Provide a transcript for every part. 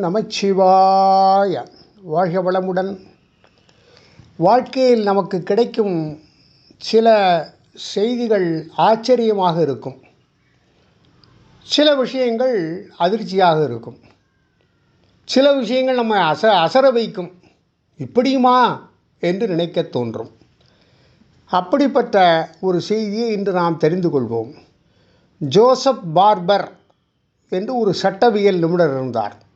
நமச்சிவாய. வாழ்க வளமுடன். வாழ்க்கையில் நமக்கு கிடைக்கும் சில செய்திகள் ஆச்சரியமாக இருக்கும். சில விஷயங்கள் அதிர்ச்சியாக இருக்கும். சில விஷயங்கள் நம்ம அச அசர வைக்கும். இப்படியுமா என்று நினைக்க தோன்றும். அப்படிப்பட்ட ஒரு செய்தியை இன்று நாம் தெரிந்து கொள்வோம். ஜோசப் பார்பர் என்று ஒரு சட்டவியல் நிபுணர் இருந்தார்.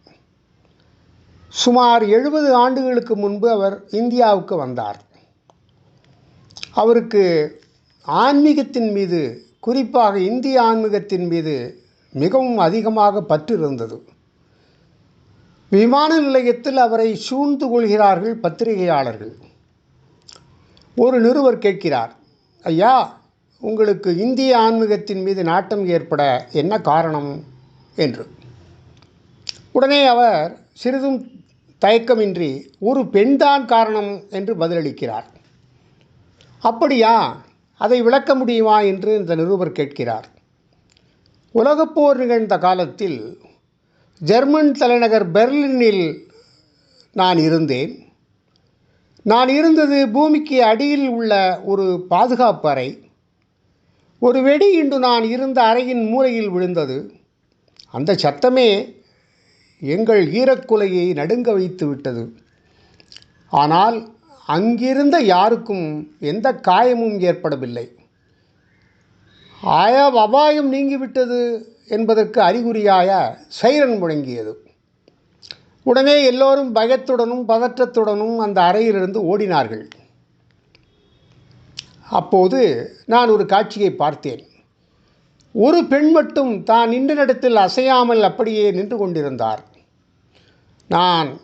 சுமார் எழுபது ஆண்டுகளுக்கு முன்பு அவர் இந்தியாவுக்கு வந்தார். அவருக்கு ஆன்மீகத்தின் மீது குறிப்பாக இந்திய ஆன்மீகத்தின் மீது மிகவும் அதிகமாக பற்று இருந்தது. விமான நிலையத்தில் அவரை சூழ்ந்து கொள்கிறார்கள் பத்திரிகையாளர்கள். ஒரு நிருபர் கேட்கிறார் ஐயா உங்களுக்கு இந்திய ஆன்மீகத்தின் மீது நாட்டம் ஏற்பட என்ன காரணம்? என்று. உடனே அவர் சிறிதும் தயக்கமின்றி ஒரு பெண்தான் காரணம் என்று பதிலளிக்கிறார். அப்படியா? அதை விளக்க முடியுமா? என்று இந்த நிருபர் கேட்கிறார். உலகப்போர் நிகழ்ந்த காலத்தில் ஜெர்மன் தலைநகர் பெர்லினில் நான் இருந்தேன். நான் இருந்தது பூமிக்கு அடியில் உள்ள ஒரு பாதுகாப்பு அறை. ஒரு வெடி இன்று நான் இருந்த அறையின் மூலையில் விழுந்தது. அந்த சத்தமே எங்கள் ஈரக்குலையை நடுங்க வைத்து விட்டது. ஆனால் அங்கிருந்த யாருக்கும் எந்த காயமும் ஏற்படவில்லை. ஆயா அபாயம் நீங்கிவிட்டது என்பதற்கு அறிகுறியாய சைரன் முழங்கியது. உடனே எல்லோரும் பயத்துடனும் பதற்றத்துடனும் அந்த அறையிலிருந்து ஓடினார்கள். அப்போது நான் ஒரு காட்சியை பார்த்தேன். ஒரு பெண் மட்டும் தான் நின்ற இடத்தில் அசையாமல் அப்படியே நின்று கொண்டிருந்தார். நான்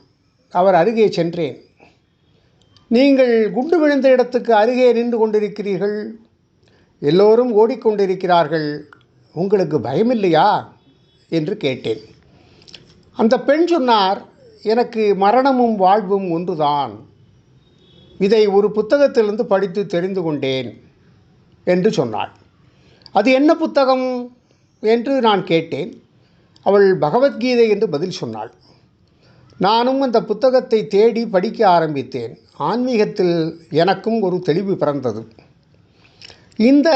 அவர் அருகே சென்றேன். நீங்கள் குண்டு விழுந்த இடத்துக்கு அருகே நின்று கொண்டிருக்கிறீர்கள். எல்லோரும் ஓடிக்கொண்டிருக்கிறார்கள். உங்களுக்கு பயமில்லையா? என்று கேட்டேன். அந்த பெண் சொன்னார் எனக்கு மரணமும் வாழ்வும் ஒன்றுதான். இதை ஒரு புத்தகத்திலிருந்து படித்து தெரிந்து கொண்டேன் என்று சொன்னாள். அது என்ன புத்தகம்? என்று நான் கேட்டேன். அவள் பகவத்கீதை என்று பதில் சொன்னாள். நானும் அந்த புத்தகத்தை தேடி படிக்க ஆரம்பித்தேன். ஆன்மீகத்தில் எனக்கும் ஒரு தெளிவு பிறந்தது. இந்த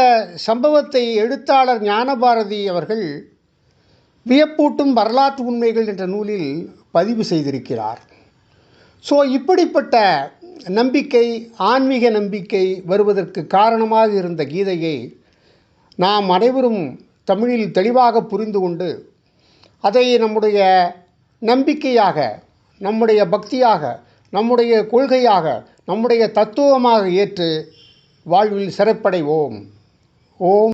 சம்பவத்தை எழுத்தாளர் ஞானபாரதி அவர்கள் வியப்பூட்டும் வரலாற்று உண்மைகள் என்ற நூலில் பதிவு செய்திருக்கிறார். ஸோ இப்படிப்பட்ட நம்பிக்கை ஆன்மீக நம்பிக்கை வருவதற்கு காரணமாக இருந்த கீதையை நாம் அனைவரும் தமிழில் தெளிவாக புரிந்து கொண்டு அதை நம்முடைய நம்பிக்கையாக நம்முடைய பக்தியாக நம்முடைய கொள்கையாக நம்முடைய தத்துவமாக ஏற்று வாழ்வில் சிறப்படைவோம். ஓம்